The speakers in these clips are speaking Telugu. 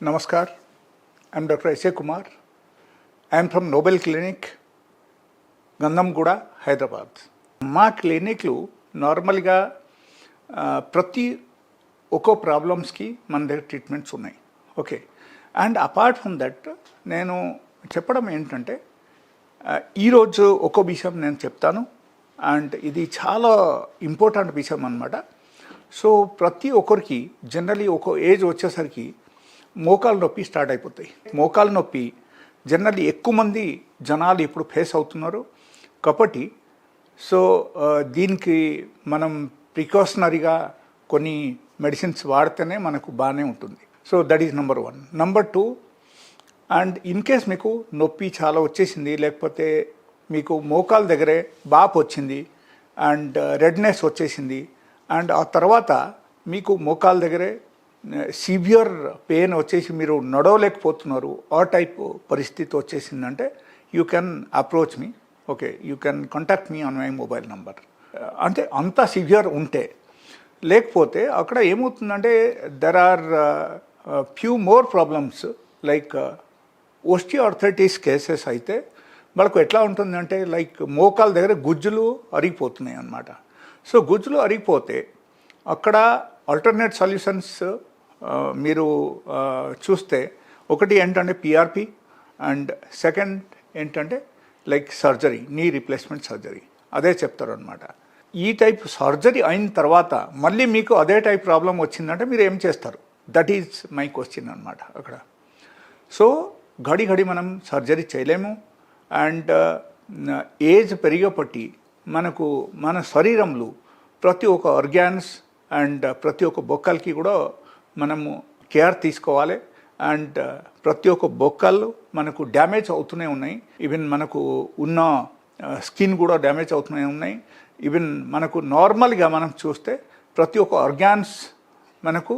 Namaskar. I'm Dr. S.A. Kumar. I from from Nobel Clinic, Gandhamguda Hyderabad మా క్లినిక్లు నార్మల్గా ప్రతి ఒక్కో ప్రాబ్లమ్స్కి మన దగ్గర ట్రీట్మెంట్స్ ఉన్నాయి okay and apart from that నేను చెప్పడం ఏంటంటే ఈరోజు ఒక్కో విషయం నేను చెప్తాను అండ్ ఇది చాలా ఇంపార్టెంట్ విషయం అనమాట సో ప్రతి ఒక్కరికి జనరలీ ఒక ఏజ్ వచ్చేసరికి మోకాలు నొప్పి స్టార్ట్ అయిపోతాయి. మోకాలు నొప్పి జనరల్లీ ఎక్కువ మంది జనాలు ఇప్పుడు ఫేస్ అవుతున్నారు. కాబట్టి సో దీనికి మనం ప్రికాషనరీగా కొన్ని మెడిసిన్స్ వాడితేనే మనకు బాగానే ఉంటుంది. So that is number one. Number two and in case మీకు నొప్పి చాలా వచ్చేసింది లేకపోతే మీకు మోకాల దగ్గరే బాప్ వచ్చింది అండ్ రెడ్నెస్ వచ్చేసింది అండ్ ఆ తర్వాత మీకు మోకాల దగ్గరే సివియర్ పెయిన్ వచ్చేసి మీరు నడవలేకపోతున్నారు. ఆ టైప్ పరిస్థితి వచ్చేసిందంటే you can approach me okay you can contact me on my mobile number అంటే అంత సివియర్ ఉంటే లేకపోతే అక్కడ ఏమవుతుందంటే there are few more problems like osteoarthritis cases అయితే వాళ్ళకు ఎట్లా ఉంటుందంటే లైక్ మోకాల దగ్గర గుజ్జులు అరిగిపోతున్నాయి అన్నమాట సో గుజ్జులు అరిగిపోతే అక్కడ ఆల్టర్నేట్ సొల్యూషన్స్ మీరు చూస్తే ఒకటి ఏంటంటే పిఆర్పి అండ్ సెకండ్ ఏంటంటే like surgery knee replacement surgery. అదే చెప్తారు అనమాట ఈ టైప్ సర్జరీ అయిన తర్వాత మళ్ళీ మీకు అదే టైప్ ప్రాబ్లం వచ్చిందంటే మీరు ఏం చేస్తారు? దట్ ఈజ్ మై క్వశ్చన్ అనమాట అక్కడ. సో ఘడి ఘడి మనం సర్జరీ చేయలేము అండ్ ఏజ్ పెరిగేపట్టి మనకు మన శరీరంలో ప్రతి ఒక్క ఆర్గాన్స్ అండ్ ప్రతి ఒక్క బొక్కలకి కూడా మనము కేర్ తీసుకోవాలి. అండ్ uh, ప్రతి ఒక్క బొక్కలు మనకు డ్యామేజ్ అవుతూనే ఉన్నాయి. ఈవెన్ మనకు ఉన్న uh, స్కిన్ కూడా డ్యామేజ్ అవుతూనే ఉన్నాయి. ఈవెన్ మనకు నార్మల్గా మనం చూస్తే ప్రతి ఒక్క ఆర్గాన్స్ మనకు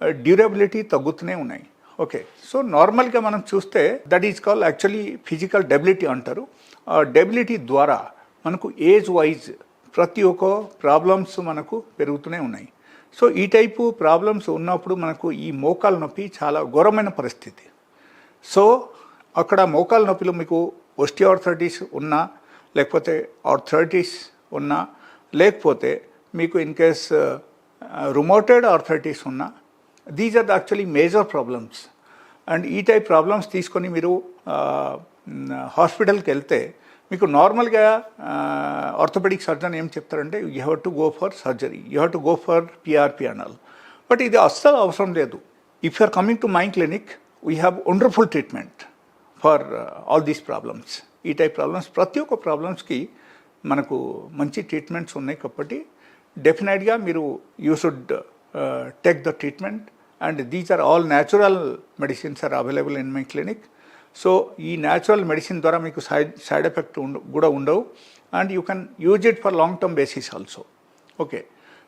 uh, డ్యూరబిలిటీ తగ్గుతూనే ఉన్నాయి. ఓకే సో నార్మల్గా మనం చూస్తే that is call actually physical debility అంటారు. ఆ డెబిలిటీ ద్వారా మనకు ఏజ్ వైజ్ ప్రతి ఒక్క ప్రాబ్లమ్స్ మనకు పెరుగుతూనే ఉన్నాయి. సో ఈ టైపు ప్రాబ్లమ్స్ ఉన్నప్పుడు మనకు ఈ మోకాలు నొప్పి చాలా ఘోరమైన పరిస్థితి. సో అక్కడ మోకాలు నొప్పిలో మీకు ఒస్టియోఆర్థరైటిస్ ఉన్నా లేకపోతే ఆర్థరైటిస్ ఉన్నా లేకపోతే మీకు ఇన్ కేస్ రుమోటెడ్ ఆర్థరైటిస్ ఉన్నా these are the actually major problems. And ఈ టైప్ ప్రాబ్లమ్స్ తీసుకొని మీరు హాస్పిటల్కి వెళ్తే మీకు నార్మల్గా ఆర్థోపెడిక్ సర్జన్ ఏం చెప్తారంటే you have to go for surgery you have to go for PRP అనాలి బట్ ఇది అస్సలు అవసరం లేదు. If you are coming to my clinic we have wonderful treatment for all these problems ఈ టైప్ ప్రాబ్లమ్స్ ప్రతి ఒక్క ప్రాబ్లమ్స్కి మనకు మంచి ట్రీట్మెంట్స్ ఉన్నాయి కాబట్టి డెఫినెట్గా మీరు you should take the treatment and these are all natural medicines are available in my clinic so ఈ న్యాచురల్ మెడిసిన్ ద్వారా మీకు సైడ్ సైడ్ ఎఫెక్ట్ ఉండ కూడా ఉండవు. And you can use it for long term basis also okay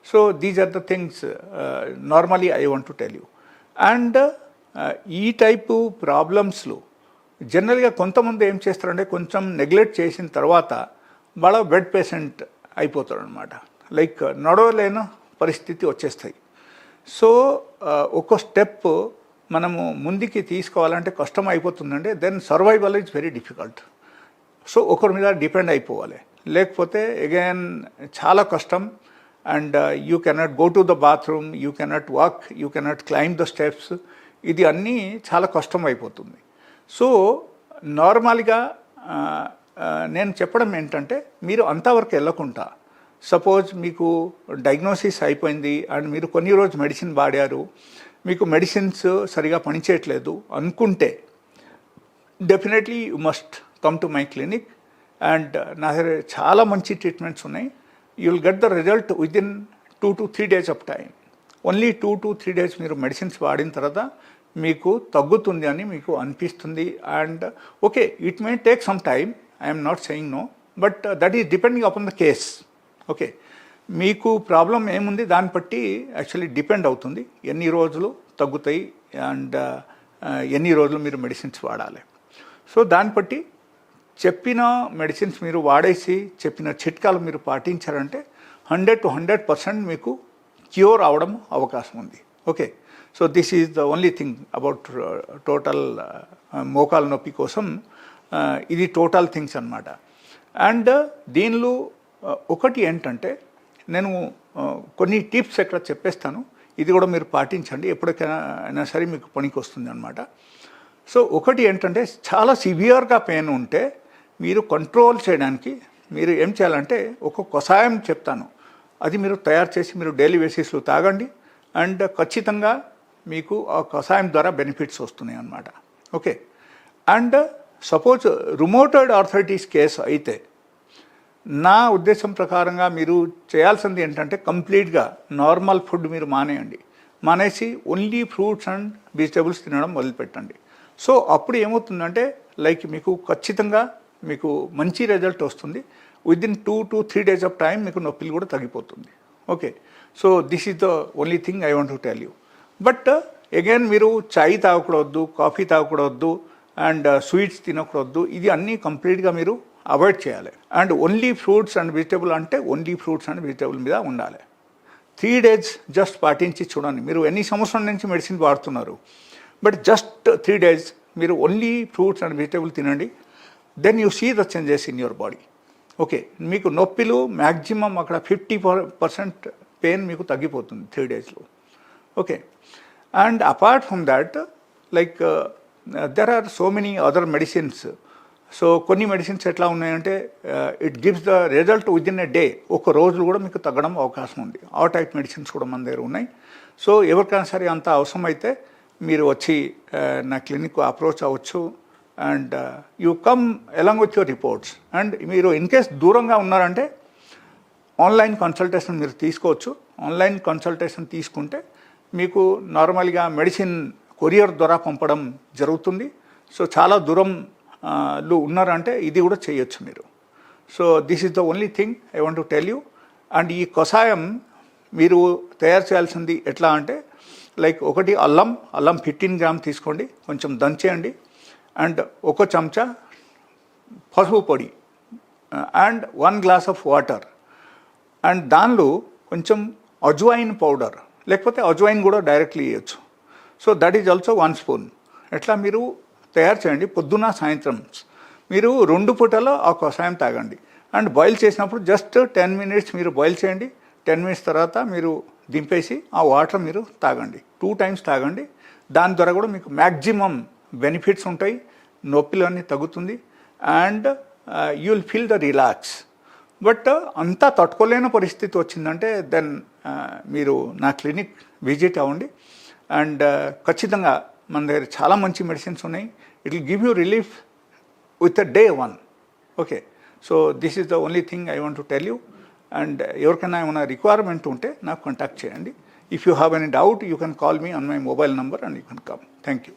so these are the things normally I want to tell you and ఈ టైపు ప్రాబ్లమ్స్లో జనరల్గా కొంతమంది ఏం చేస్తారంటే కొంచెం నెగ్లెక్ట్ చేసిన తర్వాత వాళ్ళ బెడ్ పేషెంట్ అయిపోతారు అనమాట లైక్ నడవలేని పరిస్థితి వచ్చేస్తాయి. సో uh, ఒక స్టెప్ మనము ముందుకి తీసుకోవాలంటే కష్టం అయిపోతుందండి then survival is very difficult so ఒకరి మీద డిపెండ్ అయిపోవాలి. లేకపోతే అగైన్ చాలా కష్టం. And you cannot go to the bathroom you cannot walk you cannot climb the steps ఇది అన్నీ చాలా కష్టం అయిపోతుంది. సో నార్మల్గా uh, uh, నేను చెప్పడం ఏంటంటే మీరు అంతవరకు వెళ్ళకుండా సపోజ్ మీకు డయాగ్నోసిస్ అయిపోయింది అండ్ మీరు కొన్ని రోజు మెడిసిన్ వాడారు మీకు మెడిసిన్స్ సరిగా పనిచేయట్లేదు అనుకుంటే definitely you must come to my clinic and నా దగ్గర చాలా మంచి ట్రీట్మెంట్స్ ఉన్నాయి. You will get the result within two to three days of time only two to three days మీరు మెడిసిన్స్ వాడిన తర్వాత మీకు తగ్గుతుంది అని మీకు అనిపిస్తుంది. And okay it may take some time I'm not saying no but that is depending upon the case okay మీకు ప్రాబ్లం ఏముంది? దాన్ని బట్టి యాక్చువల్లీ డిపెండ్ అవుతుంది. ఎన్ని రోజులు తగ్గుతాయి? అండ్ uh, uh, ఎన్ని రోజులు మీరు మెడిసిన్స్ వాడాలి? సో దాన్ని బట్టి చెప్పిన మెడిసిన్స్ మీరు వాడేసి చెప్పిన చిట్కాలు మీరు పాటించారంటే హండ్రెడ్ టు హండ్రెడ్ పర్సెంట్ మీకు క్యూర్ అవడం అవకాశం ఉంది. Okay so this is the only thing about total మోకాల నొప్పి కోసం uh, ఇది టోటల్ థింగ్స్ అన్నమాట. అండ్ దీనిలో ఒకటి ఏంటంటే నేను కొన్ని టిప్స్ ఎక్కడ చెప్పేస్తాను. ఇది కూడా మీరు పాటించండి. ఎప్పటికైనా అయినా సరే మీకు పనికి వస్తుంది అనమాట సో ఒకటి ఏంటంటే చాలా సివియర్గా పెయిన్ ఉంటే మీరు కంట్రోల్ చేయడానికి మీరు ఏం చేయాలంటే ఒక కషాయం చెప్తాను. అది మీరు తయారు చేసి మీరు డైలీ బేసిస్లో తాగండి. అండ్ ఖచ్చితంగా మీకు ఆ కషాయం ద్వారా బెనిఫిట్స్ వస్తున్నాయి అన్నమాట. Okay. And suppose rheumatoid arthritis case అయితే నా ఉద్దేశం ప్రకారంగా మీరు చేయాల్సింది ఏంటంటే కంప్లీట్గా నార్మల్ ఫుడ్ మీరు మానేయండి. మానేసి ఓన్లీ ఫ్రూట్స్ అండ్ వెజిటేబుల్స్ తినడం మొదలుపెట్టండి. సో అప్పుడు ఏమవుతుందంటే లైక్ మీకు ఖచ్చితంగా మీకు మంచి రిజల్ట్ వస్తుంది. Within two to three days of time మీకు నొప్పిలు కూడా తగ్గిపోతుంది. Okay so this is the only thing I want to tell you but again మీరు చాయ్ తాగకూడదు కాఫీ తాగకూడదు అండ్ స్వీట్స్ uh, తినకూడదు ఇది అన్నీ కంప్లీట్గా మీరు అవాయిడ్ చేయాలి. And only fruits and vegetable అంటే ఓన్లీ ఫ్రూట్స్ అండ్ వెజిటేబుల్ మీద ఉండాలి. త్రీ డేస్ జస్ట్ పాటించి చూడండి. మీరు ఎన్ని సంవత్సరాల నుంచి మెడిసిన్ వాడుతున్నారు? బట్ జస్ట్ త్రీ డేస్ మీరు ఓన్లీ ఫ్రూట్స్ అండ్ వెజిటేబుల్ తినండి. Then you see the changes in your body. Okay. మీకు నొప్పిలు మ్యాక్సిమం అక్కడ ఫిఫ్టీ పర్సెంట్ పెయిన్ మీకు తగ్గిపోతుంది త్రీ డేస్లో okay. And apart from that like there are so many other medicines so కొన్ని మెడిసిన్స్ ఎట్లా ఉన్నాయంటే it gives the result within a day ఒక రోజులు కూడా మీకు తగ్గడం అవకాశం ఉంది. ఆ టైప్ మెడిసిన్స్ కూడా మన దగ్గర ఉన్నాయి. సో ఎవరికైనా సరే అంత అవసరమైతే మీరు వచ్చి నా క్లినిక్ అప్రోచ్ అవ్వచ్చు. And you come along with your reports and మీరు ఇన్ కేస్ దూరంగా ఉన్నారంటే ఆన్లైన్ కన్సల్టేషన్ మీరు తీసుకోవచ్చు. ఆన్లైన్ కన్సల్టేషన్ తీసుకుంటే మీకు నార్మల్గా మెడిసిన్ కొరియర్ ద్వారా పంపడం జరుగుతుంది. సో చాలా దూరం లో ఉన్నారంటే ఇది కూడా చేయొచ్చు మీరు. So this is the only thing I want to tell you and ఈ కషాయం మీరు తయారు చేయాల్సింది ఎట్లా అంటే లైక్ ఒకటి అల్లం అల్లం ఫిఫ్టీన్ గ్రామ్ తీసుకోండి కొంచెం దంచేయండి. అండ్ ఒక చెంచా పసుపు పొడి and one glass of water and దానిలో కొంచెం అజ్వాయిన్ పౌడర్ లేకపోతే అజ్వాయిన్ కూడా డైరెక్ట్లీ ఇవ్వచ్చు so that is also one spoon ఎట్లా మీరు తయారు చేయండి పొద్దున సాయంత్రం. మీరు రెండు పూటలో ఆ కషాయం తాగండి. అండ్ బాయిల్ చేసినప్పుడు జస్ట్ టెన్ మినిట్స్ మీరు బాయిల్ చేయండి. టెన్ మినిట్స్ తర్వాత మీరు దింపేసి ఆ వాటర్ మీరు తాగండి. టూ టైమ్స్ తాగండి. దాని ద్వారా కూడా మీకు మ్యాక్సిమం బెనిఫిట్స్ ఉంటాయి. నొప్పిలు అన్నీ తగ్గుతుంది. And you will feel the relax but అంతా తట్టుకోలేని పరిస్థితి వచ్చిందంటే దెన్ మీరు నా క్లినిక్ విజిట్ అవ్వండి. అండ్ ఖచ్చితంగా మన దగ్గర చాలా మంచి మెడిసిన్స్ ఉన్నాయి. It will give you relief with a day one okay so this is the only thing I want to tell you and ఎవరికైనా ఏమైనా రిక్వైర్మెంట్ ఉంటే నాకు కాంటాక్ట్ చేయండి. If you have any doubt you can call me on my mobile number and you can come thank you